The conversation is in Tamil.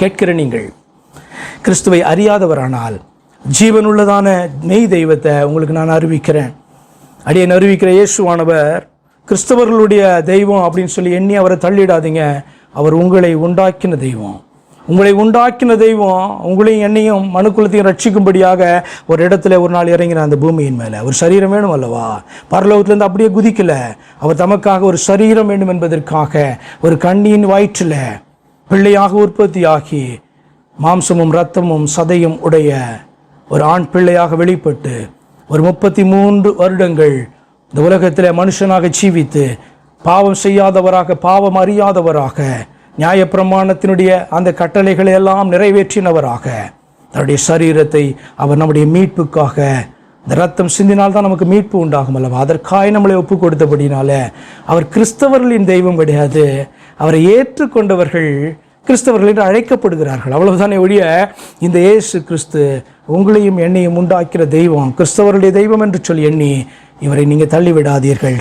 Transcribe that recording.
கேட்கிற நீங்கள். கிறிஸ்துவை அறியாதவரானால் ஜீவனுள்ளதான மெய் தெய்வத்தை உங்களுக்கு நான் அறிவிக்கிறேன். அடியை அறிவிக்கிற இயேசுவானவர் கிறிஸ்தவர்களுடைய தெய்வம் அப்படின்னு சொல்லி எண்ணி அவரை தள்ளிடாதீங்க. அவர் உங்களை உண்டாக்கின தெய்வம். உங்களை உண்டாக்கின தெய்வம் உங்களையும் என்னையும் மனுக்குலத்தையும் ரட்சிக்கும்படியாக ஒரு இடத்துல ஒரு நாள் இறங்கின அந்த பூமியின் மேலே. ஒரு சரீரம் வேணும் அல்லவா? பரலோகத்துலேருந்து அப்படியே குதிக்கல. அவர் தமக்காக ஒரு சரீரம் வேண்டும் என்பதற்காக ஒரு கண்ணியின் வயிற்றில் பிள்ளையாக உற்பத்தியாகி மாம்சமும் இரத்தமும் சதையும் உடைய ஒரு ஆண் பிள்ளையாக வெளிப்பட்டு ஒரு முப்பத்தி மூன்று வருடங்கள் இந்த உலகத்தில் மனுஷனாக ஜீவித்து பாவம் செய்யாதவராக பாவம் அறியாதவராக நியாயப்பிரமாணத்தினுடைய அந்த கட்டளைகளை எல்லாம் நிறைவேற்றினவராக தன்னுடைய சரீரத்தை அவர் நம்முடைய மீட்புக்காக இந்த ரத்தம் சிந்தினால் தான் நமக்கு மீட்பு உண்டாகும் அல்லவா? அதற்காக நம்மளை ஒப்பு கொடுத்தபடினால அவர் கிறிஸ்தவர்களின் தெய்வம் கிடையாது. அவரை ஏற்றுக்கொண்டவர்கள் கிறிஸ்தவர்கள் என்று அழைக்கப்படுகிறார்கள். அவ்வளவுதானே ஒழிய இந்த இயேசு கிறிஸ்து உங்களையும் என்னையும் உண்டாக்கிற தெய்வம் கிறிஸ்தவருடைய தெய்வம் என்று சொல்லி எண்ணி இவரை நீங்கள் தள்ளிவிடாதீர்கள்.